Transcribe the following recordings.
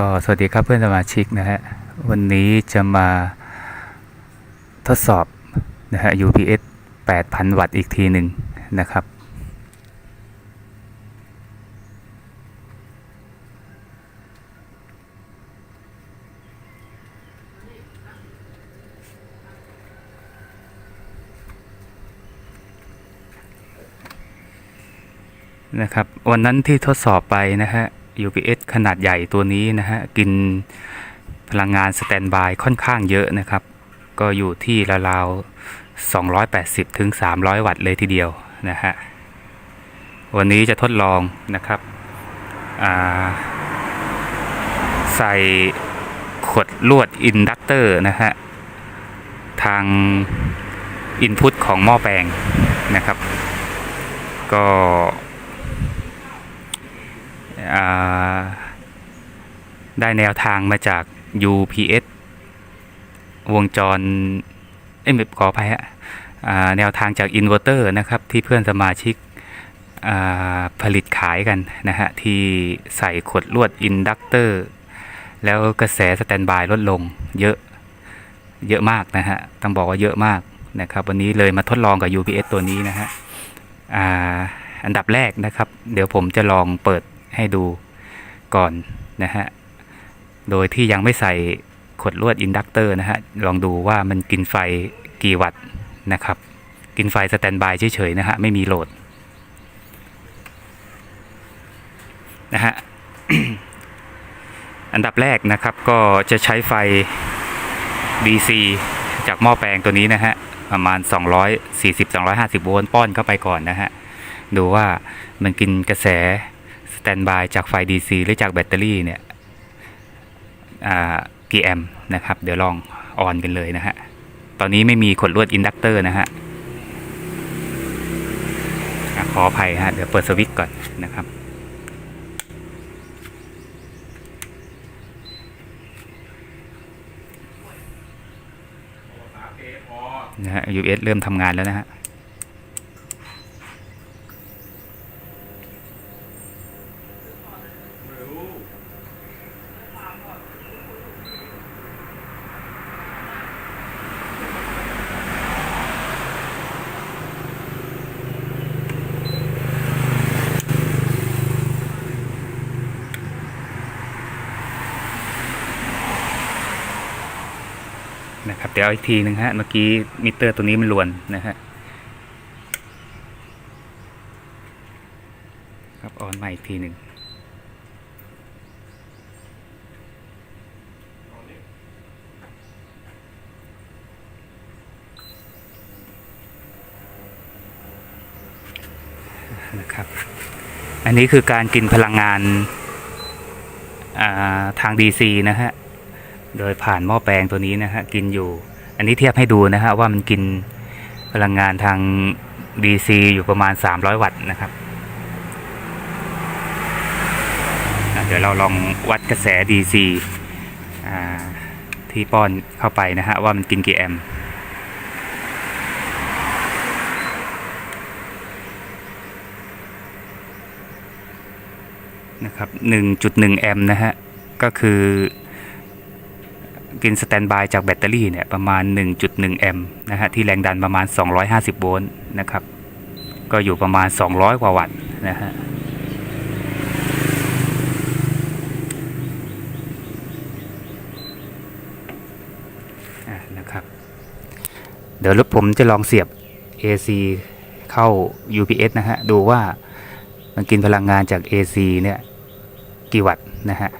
ก็สวัสดีครับเพื่อนสมาชิกนะฮะ วันนี้จะมาทดสอบนะฮะ UPS 8,000 วัตต์อีกทีหนึ่งนะครับ นะครับ วันนั้นที่ทดสอบไปนะฮะ UPS ขนาดใหญ่ตัวนี้นะฮะ กินพลังงานสแตนบายค่อนข้างเยอะนะครับ ก็อยู่ที่ราวๆ280 ถึง 300 วัตต์เลยทีเดียวนะฮะ วันนี้จะทดลองนะครับ ใส่ขวดลวดอินดักเตอร์นะฮะ ทางอินพุตของหม้อแปลงนะครับ ก็ ได้แนวทางมาจาก UPS วงจร เอ้ยไม่ขออภัยฮะแนวทางจากอินเวอร์เตอร์นะครับ ที่เพื่อนสมาชิกผลิตขายกันนะฮะ ที่ใส่ขวดลวดอินดักเตอร์ แล้วกระแสสแตนบายลดลงเยอะ เยอะมากนะฮะ ต้องบอกว่าเยอะมากนะครับ วันนี้เลยมาทดลองกับ UPS ตัวนี้นะฮะออันดับแรกนะครับ เดี๋ยวผมจะลองเปิด ให้ดูก่อนนะฮะ โดยที่ยังไม่ใส่ขดลวดอินดักเตอร์นะฮะ ลองดูว่ามันกินไฟกี่วัตต์นะครับ กินไฟสแตนบายเฉยๆนะฮะ ไม่มีโหลดนะฮะ อันดับแรกนะครับก็จะใช้ไฟ DC จากหม้อแปลงตัวนี้นะฮะ ประมาณ 240-250 โวลต์ป้อนเข้าไปก่อนนะฮะ ดูว่ามันกินกระแสส แตนบายจากไฟ DC หรือจากแบตเตอรี่เนี่ยกี่แอมป์นะครับ เดี๋ยวลองออนกันเลยนะฮะ ตอนนี้ไม่มีขดลวดอินดักเตอร์นะฮะอะขออภัยฮะ เดี๋ยวเปิดสวิตช์ก่อนนะครับ นะฮะ US เริ่มทำงานแล้วนะฮะ นะครับ เดี๋ยวเอาอีกทีหนึ่งฮะ เมื่อกี้มิเตอร์ตัวนี้มันลวนนะฮะ ครับออนใหม่อีกทีหนึ่งนะครับ อันนี้คือการกินพลังงานาทาง DC นะฮะ โดยผ่านหม้อแปลงตัวนี้นะฮะกินอยู่ อันนี้เทียบให้ดูนะฮะว่ามันกินพลังงานทาง DC อยู่ประมาณ 300 วัตต์นะครับเดี๋ยวเราลองวัดกระแส DC ที่ป้อนเข้าไปนะฮะว่ามันกินกี่แอมป์นะครับ1.1 แอมป์นะฮะ ก็คือ กินสแตนบายจากแบตเตอรี่เนี่ยประมาณ 1.1 แอมป์นะฮะที่แรงดันประมาณ 250 โวลต์นะครับ ก็อยู่ประมาณ 200 กว่าวัตต์นะฮะนะครับ เดี๋ยวรถผมจะลองเสียบ AC เข้า UPS นะฮะ ดูว่ามันกินพลังงานจาก AC เนี่ย กี่วัตต์นะฮะ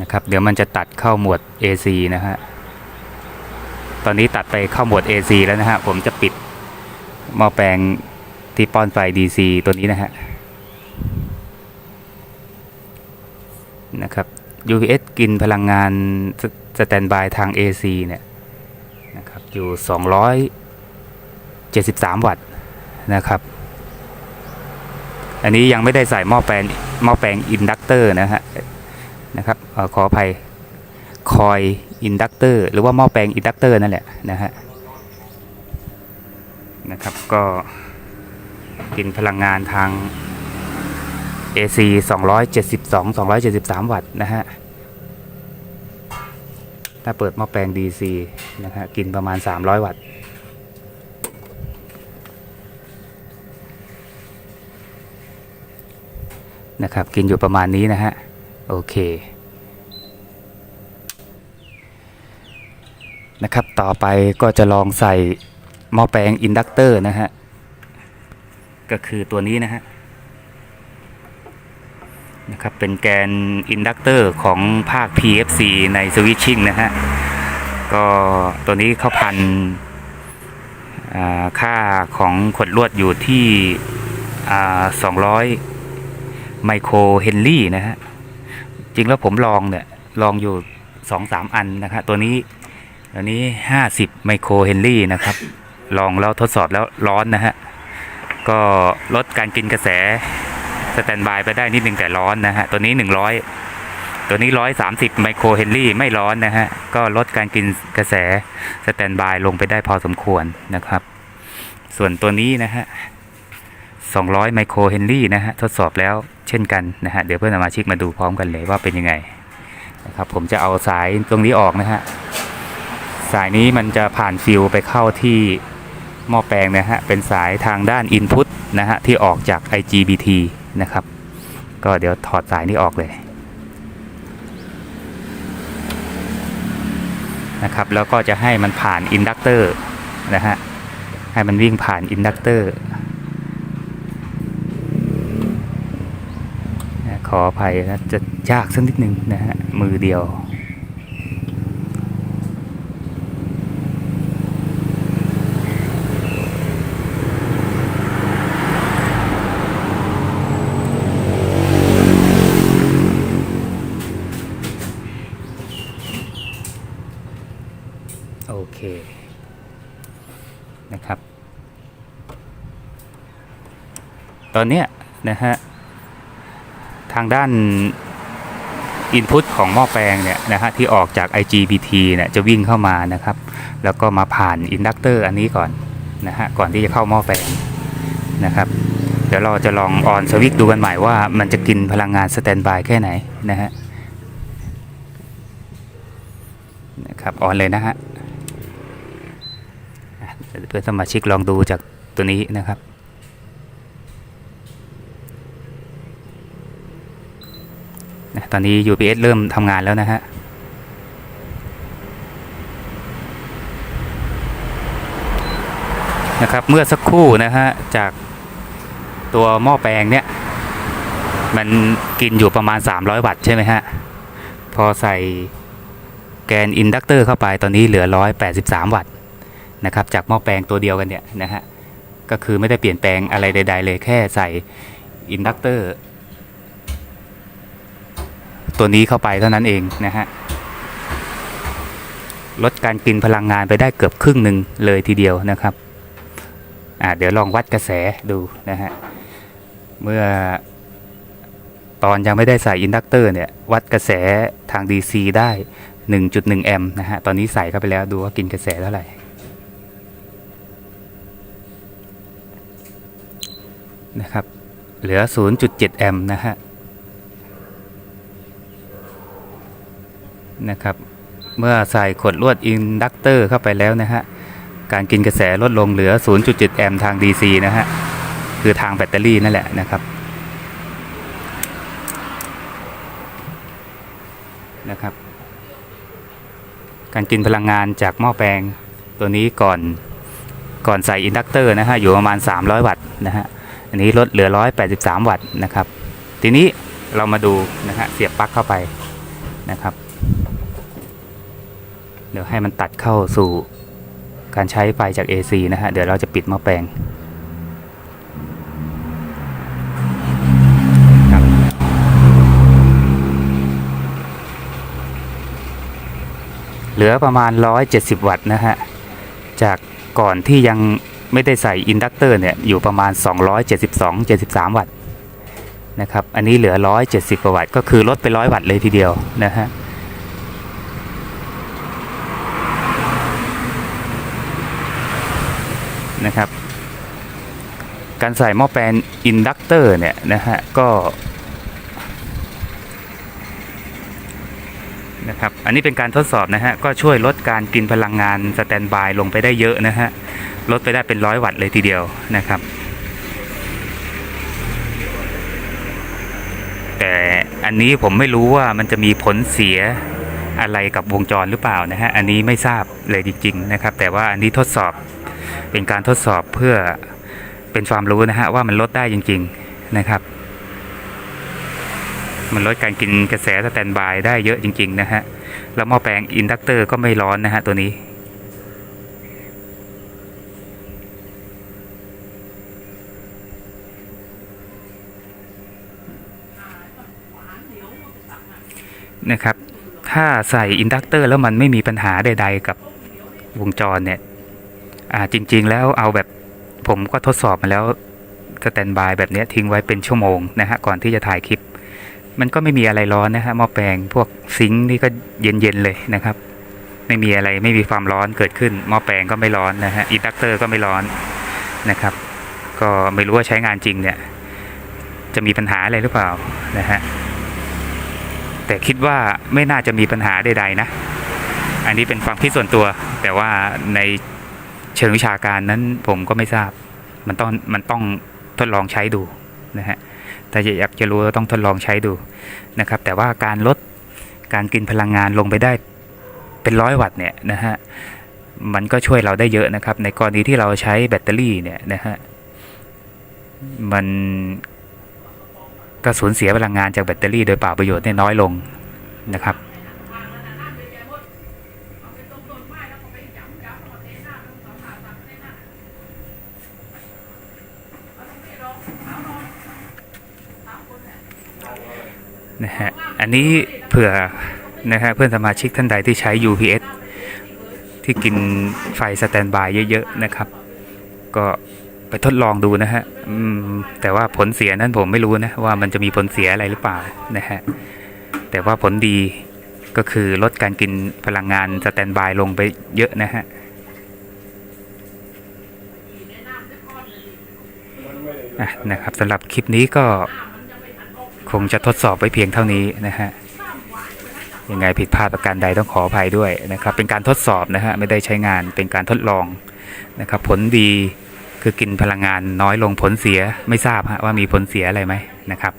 นะครับเดี๋ยวมันจะตัดเข้าหมวด AC นะฮะตอนนี้ตัดไปเข้าหมวด AC แล้วนะฮะผมจะปิดหม้อแปลงที่ป้อนไฟ DC ตัวนี้นะฮะนะครับ UPS กินพลังงานสแตนบายทาง AC เนี่ยนะครับอยู่ 273 วัตต์นะครับ อันนี้ยังไม่ได้ใส่หม้อแปลงหม้อแปลงอินดักเตอร์นะฮะ นะครับอขออภัยคอยอินดักเตอร์หรือว่าหม้อแปลงอินดักเตอร์นั่นแหละนะฮะนะครับก็กินพลังงานทาง AC 272 273 วัตต์นะฮะ ถ้าเปิดหม้อแปลง DC นะฮะกินประมาณ 300 วัตต์นะครับ กินอยู่ประมาณนี้นะฮะ โอเคนะครับต่อไปก็จะลองใส่หม้อแปลงอินดักเตอร์นะฮะ ก็คือตัวนี้นะฮะนะครับเป็นแกนอินดักเตอร์ของภาค PFC ในสวิตชิ่งนะฮะ ก็ตัวนี้เขาพันอ่าค่าของขดลวดอยู่ที่อ่า200 ไมโครเฮนรี่นะฮะ จริงแล้วผมลองเนี่ยลองอยู่2-3อันนะฮะตัวนี้ตัวนี้50ไมโครเฮนรี่นะครับ ลองแล้วทดสอบแล้วร้อนนะฮะ ก็ลดการกินกระแสสแตนบายไปได้นิดนึงแต่ร้อนนะฮะ ตัวนี้100ตัวนี้130ไมโครเฮนรี่ไม่ร้อนนะฮะ ก็ลดการกินกระแสสแตนบายลงไปได้พอสมควรนะครับ ส่วนตัวนี้นะฮะ200ไมโครเฮนรี่นะฮะ ทดสอบแล้ว ช่นกันนะฮะเดี๋ยวเพื่อนสมาชิกมาดูพร้อมกันเลยว่าเป็นยังไงนะครับผมจะเอาสายตรงนี้ออกนะฮะสายนี้มันจะผ่านฟิวไปเข้าที่หม้อแปลงนะฮะเป็นสายทางด้าน Input นะฮะที่ออกจาก IGBT นะครับก็เดี๋ยวถอดสายนี้ออกเลยนะครับแล้วก็จะให้มันผ่านอินดักเตอร์นะฮะให้มันวิ่งผ่านอินดักเตอร์ข ออภัยนะจะยากสักนิดนึงนะฮะมือเดียวโอเคนะครับ ตอนเนี้ยนะฮะ ทางด้าน Input ของหม้อแปลงเนี่ยนะฮะที่ออกจาก IGBT เนี่ยจะวิ่งเข้ามานะครับ แล้วก็มาผ่านอินดักเตอร์อันนี้ก่อนนะฮะก่อนที่จะเข้าหม้อแปลงนะครับ เดี๋ยวเราจะลองออนสวิตดูกันใหม่ว่ามันจะกินพลังงานสแตนบายแค่ไหนนะฮะนะครับออนเลยนะฮะอะเพื่อนสมาชิกลองดูจากตัวนี้นะครับ นะ ตอนนี้ UPS เริ่มทำงานแล้วนะฮะนะครับเมื่อสักครู่นะฮะจากตัวหม้อแปลงเนี่ย มันกินอยู่ประมาณ 300 วัตต์ใช่ไหมฮะ พอใส่แกนอินดักเตอร์เข้าไปตอนนี้เหลือ 183 วัตต์นะครับจากหม้อแปลงตัวเดียวกันเนี่ยนะฮะ ก็คือไม่ได้เปลี่ยนแปลงอะไรใด ๆ เลยแค่ใส่อินดักเตอร์ ตัวนี้เข้าไปเท่านั้นเองนะฮะลดการกินพลังงานไปได้เกือบครึ่งหนึ่งเลยทีเดียวนะครับอ่าเดี๋ยวลองวัดกระแสดูนะฮะเมื่อตอนยังไม่ได้ใส่อินดักเตอร์เนี่ยวัดกระแสทาง DC ได้ 1.1 แอมป์นะฮะตอนนี้ใส่เข้าไปแล้วดูว่ากินกระแสเท่าไหร่นะครับเหลือ 0.7 แอมป์นะฮะ นะครับ เมื่อใส่ขวดลวดอินดักเตอร์เข้าไปแล้วนะฮะ การกินกระแสลดลงเหลือ 0.7 แอมป์ทาง DC นะฮะ คือทางแบตเตอรี่นั่นแหละนะครับนะครับ การกินพลังงานจากหม้อแปลงตัวนี้ก่อนก่อนใส่อินดักเตอร์นะฮะอยู่ประมาณ 300 วัตต์นะฮะอันนี้ลดเหลือ 183 วัตต์นะครับ ทีนี้เรามาดูนะฮะเสียบปลั๊กเข้าไปนะครับ เดี๋ยวให้มันตัดเข้าสู่การใช้ไฟจาก AC นะฮะ เดี๋ยวเราจะปิดหม้อแปลงเหลือประมาณ 170 วัตต์นะฮะ จากก่อนที่ยังไม่ได้ใส่อินดักเตอร์เนี่ย อยู่ประมาณ 272 73 วัตต์นะครับ อันนี้เหลือ 170กว่าวัตต์ก็คือลดไป 100 วัตต์เลยทีเดียวนะฮะ นะครับ การใส่หม้อแปลงอินดักเตอร์เนี่ยนะฮะก็นะครับ อันนี้เป็นการทดสอบนะฮะ ก็ช่วยลดการกินพลังงานสแตนบายลงไปได้เยอะนะฮะ ลดไปได้เป็นร้อยวัตต์เลยทีเดียวนะครับ แต่อันนี้ผมไม่รู้ว่ามันจะมีผลเสียอะไรกับวงจรหรือเปล่านะฮะ อันนี้ไม่ทราบเลยจริง ๆ นะครับ แต่ว่าอันนี้ทดสอบ เป็นการทดสอบเพื่อเป็นความรู้นะฮะว่ามันลดได้จริง ๆนะครับ มันลดการกินกระแสสแตนบายได้เยอะจริง ๆ นะฮะแล้วหม้อแปลงอินดักเตอร์ก็ไม่ร้อนนะฮะตัวนี้นะครับ ถ้าใส่อินดักเตอร์แล้วมันไม่มีปัญหาใด ๆ กับวงจรเนี่ย อ่าจริง ๆ แล้วเอาแบบผมก็ทดสอบมาแล้วสแตนบายแบบเนี้ยทิ้งไว้เป็นชั่วโมงนะฮะก่อนที่จะถ่ายคลิป มันก็ไม่มีอะไรร้อนนะฮะหม้อแปลงพวกซิงค์นี่ก็เย็นๆเลยนะครับ ไม่มีอะไรไม่มีความร้อนเกิดขึ้นหม้อแปลงก็ไม่ร้อนนะฮะอินดักเตอร์ก็ไม่ร้อนนะครับ ก็ไม่รู้ว่าใช้งานจริงเนี่ย จะมีปัญหาอะไรหรือเปล่านะฮะแต่คิดว่าไม่น่าจะมีปัญหาใดๆนะ อันนี้เป็นความคิดส่วนตัว แต่ว่าใน เชิงวิชาการนั้นผมก็ไม่ทราบ มันต้องมันต้องทดลองใช้ดูนะฮะถ้าอยากจะรู้ต้องทดลองใช้ดูนะครับ แต่ว่าการลดการกินพลังงานลงไปได้เป็นร้อยวัตต์เนี่ยนะฮะมันก็ช่วยเราได้เยอะนะครับ ในกรณีที่เราใช้แบตเตอรี่เนี่ยนะฮะมันก็สูญเสียพลังงานจากแบตเตอรี่โดยเปล่าประโยชน์น้อยลงนะครับ นะฮะอันนี้เผื่อนะฮะเพื่อนสมาชิกท่านใดที่ใช้ UPS ที่กินไฟสแตนบายเยอะๆนะครับ ก็ไปทดลองดูนะฮะแต่ว่าผลเสียนั้นผมไม่รู้นะว่ามันจะมีผลเสียอะไรหรือเปล่านะฮะแต่ว่าผลดีก็คือลดการกินพลังงานสแตนบายลงไปเยอะนะฮะนะครับสำหรับคลิปนี้ก็ คงจะทดสอบไว้เพียงเท่านี้นะฮะยังไงผิดพลาดประการใดต้องขออภัยด้วยนะครับเป็นการทดสอบนะฮะไม่ได้ใช้งานเป็นการทดลองนะครับผลดีคือกินพลังงานน้อยลงผลเสียไม่ทราบฮะว่ามีผลเสียอะไรไหมนะครับ